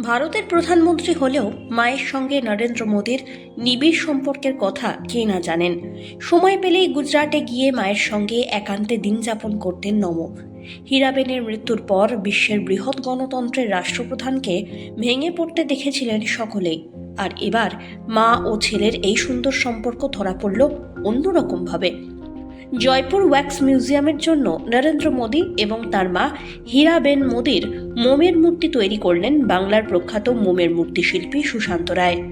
ভারতের প্রধানমন্ত্রী হলেও মায়ের সঙ্গে নরেন্দ্র মোদীর নিবিড় সম্পর্কের কথা কে না জানেন। সময় পেলেই গুজরাটে গিয়ে মায়ের সঙ্গে একান্তে দিন যাপন করতেন নম। হীরাবেনের মৃত্যুর পর বিশ্বের বৃহৎ গণতন্ত্রের রাষ্ট্রপ্রধানকে ভেঙে পড়তে দেখেছিলেন সকলেই। আর এবার মা ও ছেলের এই সুন্দর সম্পর্ক ধরা পড়ল অন্যরকমভাবে। জয়পুর ওয়্যাক্স মিউজিয়ামের জন্য নরেন্দ্র মোদী এবং তার মা হীরাবেন মোদীর মোমের মূর্তি তৈরি করলেন বাংলার প্রখ্যাত মোমের মূর্তি শিল্পী সুশান্ত রায়।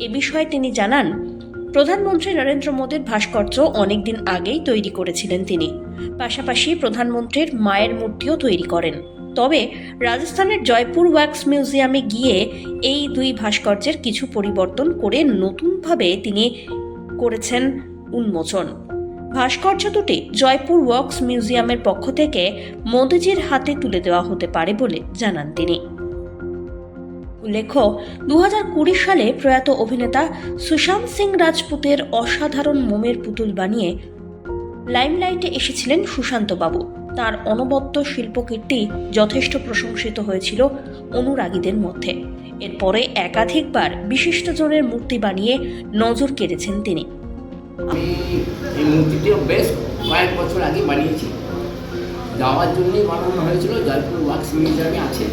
এ বিষয়ে তিনি জানান, প্রধানমন্ত্রী নরেন্দ্র মোদীর ভাস্কর্য অনেকদিন আগেই তৈরি করেছিলেন তিনি। পাশাপাশি প্রধানমন্ত্রীর মায়ের মূর্তিও তৈরি করেন। তবে রাজস্থানের জয়পুর ওয়াক্স মিউজিয়ামে গিয়ে এই দুই ভাস্কর্যের কিছু পরিবর্তন করে নতুনভাবে তিনি করেছেন উন্মোচন। ভাস্কর্য দুটি জয়পুর ওয়ার্কস মিউজিয়ামের পক্ষ থেকে মোদিজির হাতে তুলে দেওয়া হতে পারে বলে জানান তিনি। উল্লেখ্য দু সালে প্রয়াত অভিনেতা সুশান্ত সিং রাজপুতের অসাধারণ মোমের পুতুল বানিয়ে লাইমলাইটে এসেছিলেন সুশান্তবাবু। তার অনবদ্য শিল্পকীর্তি যথেষ্ট প্রশংসিত হয়েছিল অনুরাগীদের মধ্যে। এরপরে একাধিকবার বিশিষ্টজনের মূর্তি বানিয়ে নজর কেড়েছেন তিনি। আমি এই মূর্তিটিও বেশ কয়েক বছর আগে বানিয়েছি। যাওয়ার জন্যই বানানো হয়েছিল, জয়পুর ওয়াক্স মিউজিয়ামে আছে,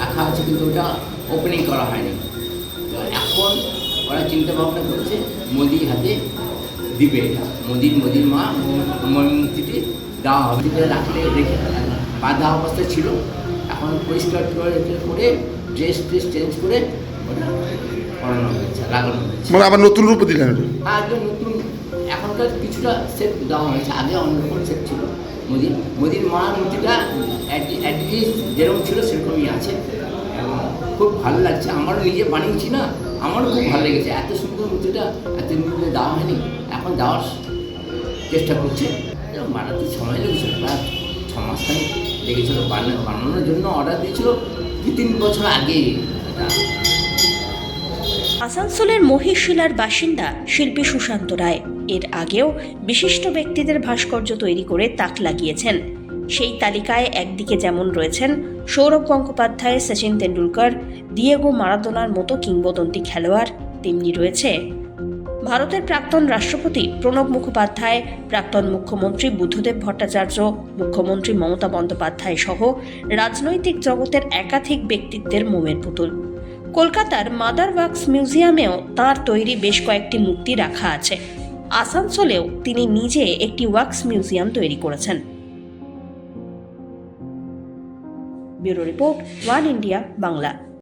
রাখা আছে, কিন্তু ওটা ওপেনিং করা হয়নি। তো এখন ওরা চিন্তা ভাবনা করছে, মোদির হাতে দিবে এটা। মোদির মোদির মা মোর মূর্তিটি দেওয়া হবে। যেটা রাখলে রেখে বাঁধা অবস্থায় ছিল। এখন পরিষ্কার করে করে ড্রেস ট্রেস চেঞ্জ করে ওটা করানো হয়েছে লাগানো হয়েছে মানে আবার নতুন রূপ দিলেন? একজন নতুন এখনকার কিছুটা সেট দেওয়া হয়েছে। আগে অন্যরকম সেট ছিল। মোদির মোদির মা মূর্তিটা অ্যাটলিস্ট যেরকম ছিল সেরকমই আছে। এবং খুব ভালো লাগছে। আমারও নিজে বানিয়েছি না আমারও খুব ভালো লেগেছে। এত সুন্দর মূর্তিটা এত মূর্তি দেওয়া হয়নি। এখন দেওয়ার চেষ্টা করছে। বানাতে সময় লেগেছিল প্রায় ছ মাসখানি লেগেছিলো বানা- বানানোর জন্য অর্ডার দিয়েছিল। দু তিন বছর আগে এটা আসানসোলের মহিশিলার বাসিন্দা শিল্পী সুশান্ত রায়। এর আগেও বিশিষ্ট ব্যক্তিদের ভাস্কর্য তৈরি করে তাক লাগিয়েছেন। সেই তালিকায় একদিকে যেমন রয়েছেন সৌরভ গঙ্গোপাধ্যায় সচিন তেন্ডুলকর, দিয়েগো মারাদোনার মতো কিংবদন্তি খেলোয়াড়, তেমনি রয়েছে ভারতের প্রাক্তন রাষ্ট্রপতি প্রণব মুখোপাধ্যায়, প্রাক্তন মুখ্যমন্ত্রী বুদ্ধদেব ভট্টাচার্য, মুখ্যমন্ত্রী মমতা বন্দ্যোপাধ্যায় সহ রাজনৈতিক জগতের একাধিক ব্যক্তিত্বের মোমের পুতুল। কলকাতার মাদার ওয়াক্স মিউজিয়ামেও তার তৈরি বেশ কয়েকটি মূর্তি রাখা আছে। আসানসোলেও তিনি নিজে একটি ওয়াক্স মিউজিয়াম তৈরি করেছেন। Bureau report, one India, Bangla.